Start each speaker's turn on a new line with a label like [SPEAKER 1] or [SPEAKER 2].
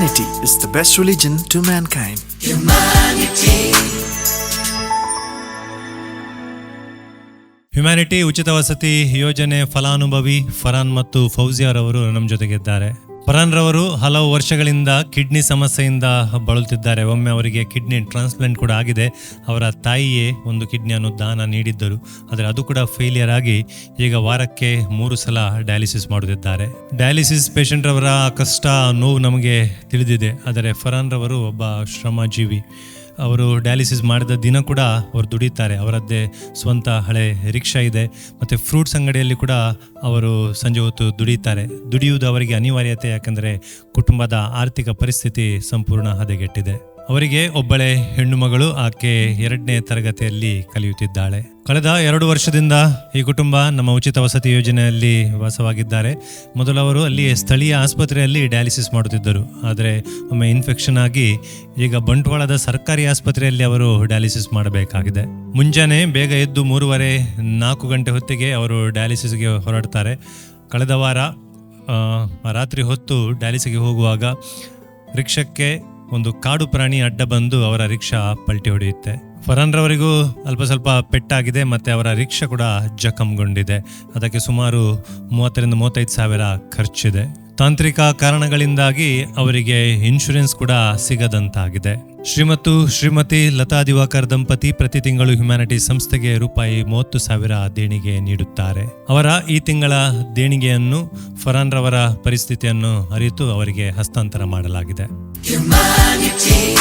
[SPEAKER 1] Humanity is the best religion to mankind.
[SPEAKER 2] Humanity ಉಚಿತ ವಸತಿ ಯೋಜನೆ ಫಲಾನುಭವಿ ಫರಾನ್ ಮತ್ತು ಫೌಜಿಯಾರ್ ಅವರು ನಮ್ಮ ಜೊತೆಗಿದ್ದಾರೆ ಫರಾನ್ ರವರು ಹಲವು ವರ್ಷಗಳಿಂದ ಕಿಡ್ನಿ ಸಮಸ್ಯೆಯಿಂದ ಬಳಲುತ್ತಿದ್ದಾರೆ. ಒಮ್ಮೆ ಅವರಿಗೆ ಕಿಡ್ನಿ ಟ್ರಾನ್ಸ್ಪ್ಲಾಂಟ್ ಕೂಡ ಆಗಿದೆ. ಅವರ ತಾಯಿಯೇ ಒಂದು ಕಿಡ್ನಿಯನ್ನು ದಾನ ನೀಡಿದ್ದರು. ಆದರೆ ಅದು ಕೂಡ ಫೇಲಿಯರ್ ಆಗಿ ಈಗ ವಾರಕ್ಕೆ ಮೂರು ಸಲ ಡಯಾಲಿಸಿಸ್ ಮಾಡುತ್ತಿದ್ದಾರೆ. ಡಯಾಲಿಸಿಸ್ ಪೇಷಂಟ್ ರವರ ಕಷ್ಟ ನೋವು ನಮಗೆ ತಿಳಿದಿದೆ. ಆದರೆ ಫರಾನ್ ರವರು ಒಬ್ಬ ಶ್ರಮಜೀವಿ. ಅವರು ಡಯಾಲಿಸಿಸ್ ಮಾಡಿದ ದಿನ ಕೂಡ ಅವರು ದುಡಿತಾರೆ. ಅವರದ್ದೇ ಸ್ವಂತ ಹಳೆ ರಿಕ್ಷಾ ಇದೆ. ಮತ್ತು ಫ್ರೂಟ್ಸ್ ಅಂಗಡಿಯಲ್ಲಿ ಕೂಡ ಅವರು ಸಂಜೆ ಹೊತ್ತು ದುಡಿತಾರೆ. ದುಡಿಯುವುದು ಅವರಿಗೆ ಅನಿವಾರ್ಯತೆ, ಯಾಕಂದರೆ ಕುಟುಂಬದ ಆರ್ಥಿಕ ಪರಿಸ್ಥಿತಿ ಸಂಪೂರ್ಣ ಹದಗೆಟ್ಟಿದೆ. ಅವರಿಗೆ ಒಬ್ಬಳೆ ಹೆಣ್ಣು ಮಗಳು ಆಕೆ ಎರಡನೇ ತರಗತಿಯಲ್ಲಿ ಕಲಿಯುತ್ತಿದ್ದಾಳೆ. ಕಳೆದ ಎರಡು ವರ್ಷದಿಂದ ಈ ಕುಟುಂಬ ನಮ್ಮ ಉಚಿತ ವಸತಿ ಯೋಜನೆಯಲ್ಲಿ ವಾಸವಾಗಿದ್ದಾರೆ. ಮೊದಲು ಅವರು ಅಲ್ಲಿ ಸ್ಥಳೀಯ ಆಸ್ಪತ್ರೆಯಲ್ಲಿ ಡಯಾಲಿಸಿಸ್ ಮಾಡುತ್ತಿದ್ದರು. ಆದರೆ ಒಮ್ಮೆ ಇನ್ಫೆಕ್ಷನ್ ಆಗಿ ಈಗ ಬಂಟ್ವಾಳದ ಸರ್ಕಾರಿ ಆಸ್ಪತ್ರೆಯಲ್ಲಿ ಅವರು ಡಯಾಲಿಸಿಸ್ ಮಾಡಬೇಕಾಗಿದೆ. ಮುಂಜಾನೆ ಬೇಗ ಎದ್ದು ಮೂರುವರೆ ನಾಲ್ಕು ಗಂಟೆ ಹೊತ್ತಿಗೆ ಅವರು ಡಯಾಲಿಸಿಸ್ಗೆ ಹೊರಡ್ತಾರೆ. ಕಳೆದ ವಾರ ರಾತ್ರಿ ಹೊತ್ತು ಡಯಾಲಿಸಿಗೆ ಹೋಗುವಾಗ ರಿಕ್ಷಕ್ಕೆ ಒಂದು ಕಾಡು ಪ್ರಾಣಿ ಅಡ್ಡ ಬಂದು ಅವರ ರಿಕ್ಷಾ ಪಲ್ಟಿ ಹೊಡೆಯುತ್ತೆ. ಫರಾನ್ ರವರಿಗೂ ಅಲ್ಪ ಸ್ವಲ್ಪ ಪೆಟ್ಟಾಗಿದೆ ಮತ್ತೆ ಅವರ ರಿಕ್ಷಾ ಕೂಡ ಜಖಂಗೊಂಡಿದೆ. ಅದಕ್ಕೆ ಸುಮಾರು ಮೂವತ್ತರಿಂದ ಮೂವತ್ತೈದು ಸಾವಿರ ಖರ್ಚಿದೆ. ತಾಂತ್ರಿಕ ಕಾರಣಗಳಿಂದಾಗಿ ಅವರಿಗೆ ಇನ್ಶೂರೆನ್ಸ್ ಕೂಡ ಸಿಗದಂತಾಗಿದೆ. ಶ್ರೀಮತ್ತು ಶ್ರೀಮತಿ ಲತಾ ದಿವಾಕರ್ ದಂಪತಿ ಪ್ರತಿ ತಿಂಗಳು ಹ್ಯುಮ್ಯಾನಿಟಿ ಸಂಸ್ಥೆಗೆ ರೂಪಾಯಿ ಮೂವತ್ತು ಸಾವಿರ ದೇಣಿಗೆ ನೀಡುತ್ತಾರೆ. ಅವರ ಈ ತಿಂಗಳ ದೇಣಿಗೆಯನ್ನು ಫರಾನ್ ರವರ ಪರಿಸ್ಥಿತಿಯನ್ನು ಅರಿತು ಅವರಿಗೆ ಹಸ್ತಾಂತರ ಮಾಡಲಾಗಿದೆ.
[SPEAKER 3] Humanity.